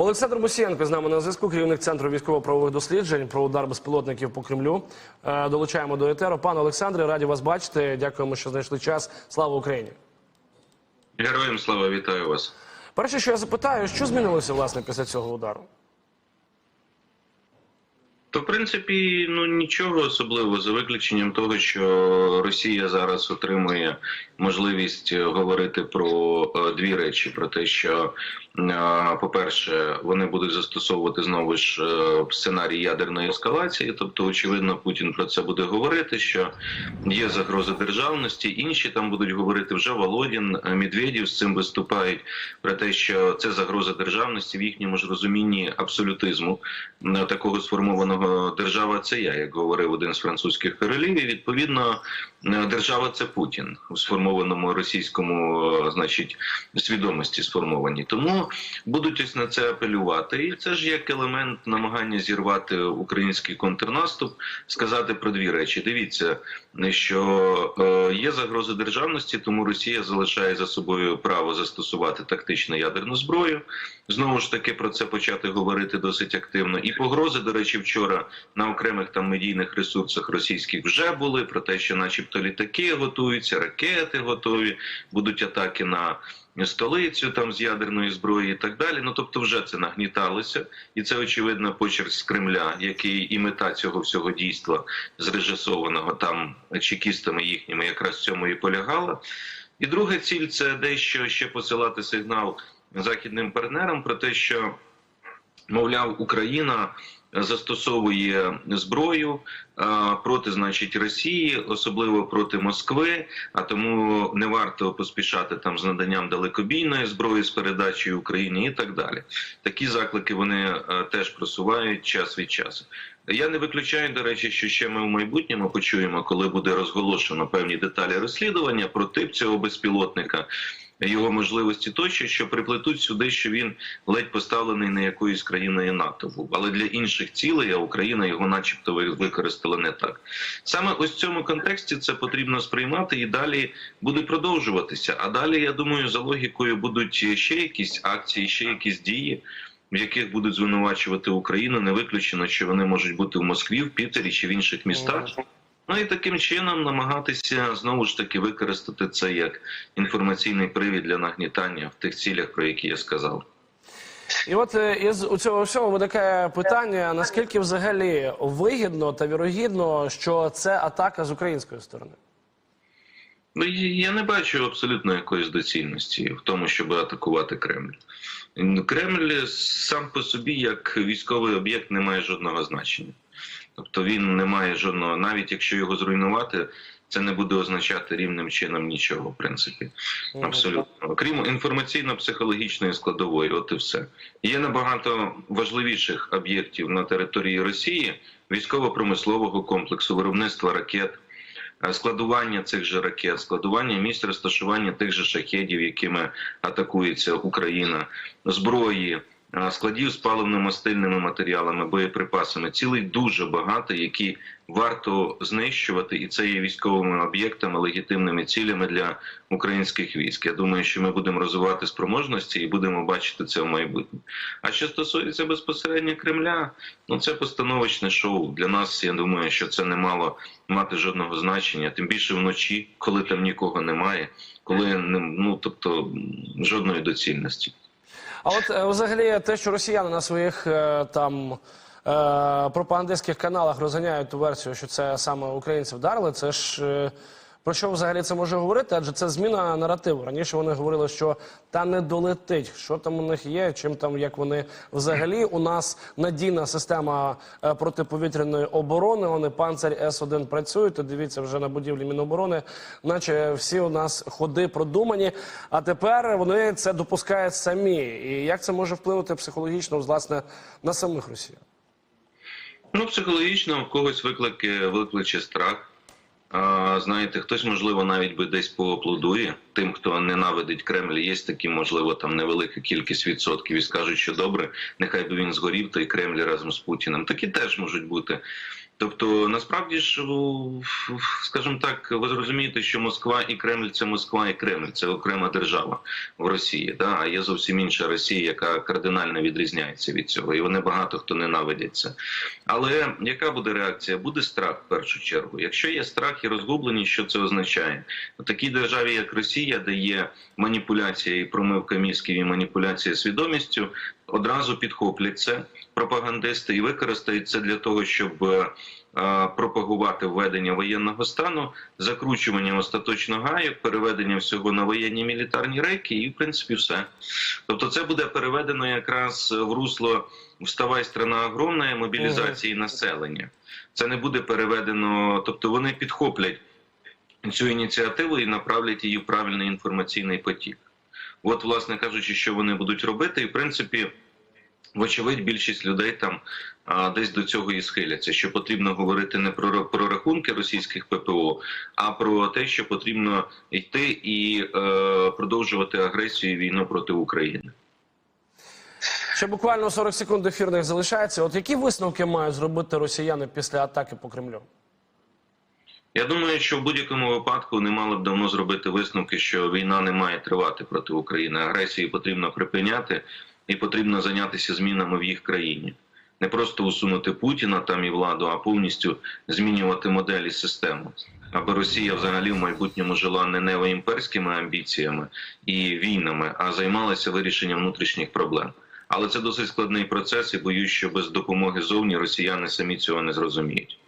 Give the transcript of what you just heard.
Олександр Мусієнко з нами на зв'язку, керівник центру військово-правових досліджень про удар безпілотників по Кремлю. Е, Долучаємо до етеру. Пане Олександре, раді вас бачити. Дякуємо, що знайшли час. Слава Україні! Героям слава вітаю вас. Перше, що я запитаю, що змінилося власне після цього удару? То, в принципі, ну нічого особливого за виключенням того, що Росія зараз отримує можливість говорити про е, дві речі: про те, що, е, по-перше, вони будуть застосовувати знову ж е, сценарій ядерної ескалації. Тобто, очевидно, Путін про це буде говорити, що є загроза державності. Інші там будуть говорити вже Володін, е, Медведєв з цим виступають про те, що це загроза державності в їхньому ж розумінні абсолютизму е, такого сформованого держава. Це я, як говорив один з французьких королів. І відповідно е, держава це Путін у сформованому російському, е, значить, свідомості сформовані. Тому будуть ось на це апелювати, і це ж як елемент намагання зірвати український контрнаступ, сказати про дві речі. Дивіться, що е, є загроза державності, тому Росія залишає за собою право застосувати тактичну ядерну зброю. Знову ж таки про це почати говорити досить активно. І погрози, до речі, вчора на окремих там медійних ресурсах російських вже були про те, що, начебто, літаки готуються, ракети готові, будуть атаки на столицю там з ядерної зброї і так далі. Ну тобто, вже це нагніталося, і це очевидно почерк з Кремля, який і мета цього всього дійства зрежисованого там чекістами їхніми, якраз в цьому і полягала. І друга ціль це дещо ще посилати сигнал західним партнерам про те, що мовляв Україна застосовує зброю проти, значить, Росії, особливо проти Москви. А тому не варто поспішати там з наданням далекобійної зброї з передачею Україні і так далі. Такі заклики вони теж просувають час від часу. Я не виключаю, до речі, що ще ми в майбутньому почуємо, коли буде розголошено певні деталі розслідування про тип цього безпілотника. Його можливості тощо, що приплетуть сюди, що він ледь поставлений на якоюсь країною НАТО але для інших цілей а Україна його, начебто, ви- використала не так. Саме ось в цьому контексті це потрібно сприймати і далі буде продовжуватися. А далі я думаю, за логікою будуть ще якісь акції, ще якісь дії. В яких будуть звинувачувати Україну, не виключено, що вони можуть бути в Москві, в Пітері чи в інших містах. Ну і таким чином намагатися знову ж таки використати це як інформаційний привід для нагнітання в тих цілях, про які я сказав. І от е, із у цього всього виникає питання: наскільки взагалі вигідно та вірогідно, що це атака з української сторони? Ну я не бачу абсолютно якоїсь доцільності в тому, щоб атакувати Кремль. Кремль сам по собі, як військовий об'єкт, не має жодного значення. Тобто він не має жодного, навіть якщо його зруйнувати, це не буде означати рівним чином нічого, в принципі. Абсолютно. Окрім інформаційно-психологічної складової, от і все. Є набагато важливіших об'єктів на території Росії, військово-промислового комплексу, виробництва ракет. е, Складування цих же ракет, складування місць розташування тих же шахедів, якими атакується Україна, зброї, складів з паливно-мастильними матеріалами, боєприпасами. Цілий дуже багато, які варто знищувати, і це є військовими об'єктами, легітимними цілями для українських військ. Я думаю, що ми будемо розвивати спроможності і будемо бачити це в майбутньому. А що стосується безпосередньо Кремля, ну це постановочне шоу для нас. Я думаю, що це не мало мати жодного значення, тим більше вночі, коли там нікого немає, коли ну тобто жодної доцільності. А от е, взагалі те, що росіяни на своїх е, там е, пропагандистських каналах розганяють ту версію, що це саме українці вдарили, це ж. Про що взагалі це може говорити? Адже це зміна наративу. Раніше вони говорили, що та не долетить, що там у них є, чим там як вони взагалі. У нас надійна система е, протиповітряної оборони. Вони панцирь С-1 працюють. То дивіться вже на будівлі Міноборони, наче всі у нас ходи продумані. А тепер вони це допускають самі. І як це може вплинути психологічно власне на самих росіян? Ну, психологічно в когось виклики викличе страх. Знаєте, хтось, можливо, навіть би десь поаплодує тим, хто ненавидить Кремль. Є такі, можливо, там невелика кількість відсотків і скажуть, що добре, нехай би він згорів, той Кремль разом з Путіним. Такі теж можуть бути. Тобто, насправді ж, скажімо так, ви зрозумієте, що Москва і Кремль це Москва і Кремль, це окрема держава в Росії. Да? А є зовсім інша Росія, яка кардинально відрізняється від цього, і вони багато хто ненавидять це. Але яка буде реакція? Буде страх в першу чергу. Якщо є страх і розгубленість, що це означає? У такій державі, як Росія, де є маніпуляція і промивка мізків і маніпуляція свідомістю, одразу підхоплять це пропагандисти і використають це для того, щоб е, е, пропагувати введення воєнного стану, закручування остаточно гайок, переведення всього на воєнні мілітарні рейки, і в принципі все. Тобто, це буде переведено якраз в русло вставай страна огромна мобілізації населення. Це не буде переведено, тобто вони підхоплять цю ініціативу і направлять її в правильний інформаційний потік. От, власне кажучи, що вони будуть робити, і в принципі. Вочевидь, більшість людей там а, десь до цього і схиляться. Що потрібно говорити не про, про рахунки російських ППО, а про те, що потрібно йти і е, продовжувати агресію і війну проти України. Ще буквально 40 секунд ефірних залишається. От які висновки мають зробити росіяни після атаки по Кремлю? Я думаю, що в будь-якому випадку вони мали б давно зробити висновки, що війна не має тривати проти України. Агресії потрібно припиняти і потрібно зайнятися змінами в їх країні. Не просто усунути Путіна там і владу, а повністю змінювати моделі систему. Аби Росія взагалі в майбутньому жила не неоімперськими амбіціями і війнами, а займалася вирішенням внутрішніх проблем. Але це досить складний процес, і боюсь, що без допомоги зовні росіяни самі цього не зрозуміють.